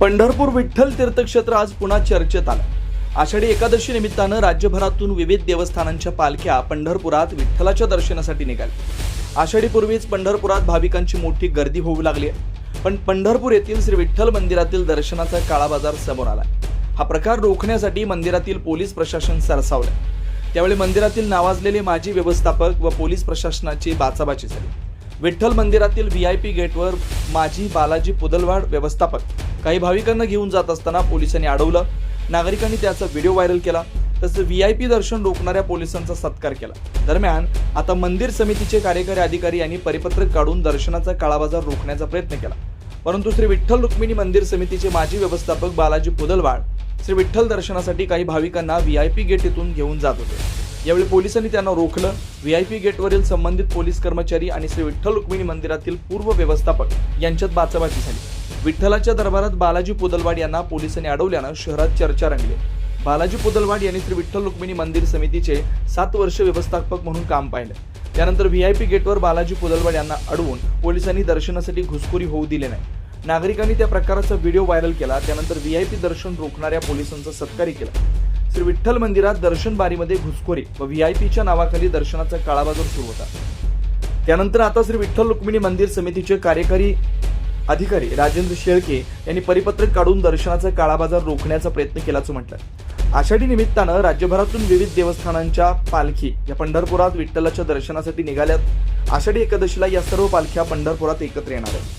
पंढरपूर विठ्ठल तीर्थक्षेत्र आज पुन्हा चर्चेत आलं. आषाढी एकादशी निमित्तानं राज्यभरातून विविध देवस्थानांच्या पालख्या पंढरपुरात विठ्ठलाच्या दर्शनासाठी निघाल्या. आषाढीपूर्वीच पंढरपुरात भाविकांची मोठी गर्दी होऊ लागली आहे. पण पंढरपूर येथील श्री विठ्ठल मंदिरातील दर्शनाचा काळा बाजार समोर आला हा प्रकार रोखण्यासाठी मंदिरातील पोलीस प्रशासन सरसावलं त्यावेळी मंदिरातील नावाजलेले माजी व्यवस्थापक व पोलीस प्रशासनाची बाचाबाची झाली. विठ्ठल मंदिरातील व्ही आय पी गेटवर माजी बालाजी पुदलवाड व्यवस्थापक काही भाविकांना घेऊन जात असताना पोलिसांनी अडवलं. नागरिकांनी त्याचा व्हिडिओ व्हायरल केला. तसं व्ही आय पी दर्शन रोखणाऱ्या पोलिसांचा सत्कार केला. दरम्यान आता मंदिर समितीचे कार्यकारी अधिकारी यांनी परिपत्रक काढून दर्शनाचा काळाबाजार रोखण्याचा प्रयत्न केला. परंतु श्री विठ्ठल रुक्मिणी मंदिर समितीचे माजी व्यवस्थापक बालाजी पुदलवाड श्री विठ्ठल दर्शनासाठी काही भाविकांना व्ही आय पी गेट येथून घेऊन जात होते. यावेळी पोलिसांनी त्यांना रोखलं. व्ही आय पी गेटवरील संबंधित पोलीस कर्मचारी आणि श्री विठ्ठल रुक्मिणी मंदिरातील पूर्व व्यवस्थापक यांच्यात बाचाबाची झाली. विठ्ठलाच्या दरबारात बालाजी पुदलवाड यांना पोलिसांनी अडवल्यानं शहरात चर्चा रंगली. बालाजी पुदलवाड यांनी श्री विठ्ठल रुक्मिणी मंदिर समितीचे सात वर्ष व्यवस्थापक म्हणून काम पाहिलं. त्यानंतर व्ही आय पी गेटवर बालाजी पुदलवाड यांना अडवून पोलिसांनी दर्शनासाठी घुसखोरी होऊ दिले नाही. नागरिकांनी त्या प्रकाराचा व्हिडिओ व्हायरल केला त्यानंतर व्ही आय पी दर्शन रोखणाऱ्या पोलिसांचा सत्कारही केला. श्री विठ्ठल मंदिरात दर्शन बारीमध्ये घुसखोरी व व्ही आय पीच्या नावाखाली दर्शनाचा काळाबाजार सुरू होता. त्यानंतर आता श्री विठ्ठल रुक्मिणी मंदिर समितीचे कार्यकारी अधिकारी राजेंद्र शेळके यांनी परिपत्रक काढून दर्शनाचा काळाबाजार रोखण्याचा प्रयत्न केल्याचं म्हटलं. आषाढी निमित्तानं राज्यभरातून विविध देवस्थानांच्या पालखी या पंढरपुरात विठ्ठलाच्या दर्शनासाठी निघाल्यात. आषाढी एकादशीला या सर्व पालख्या पंढरपुरात एकत्र येणार आहेत.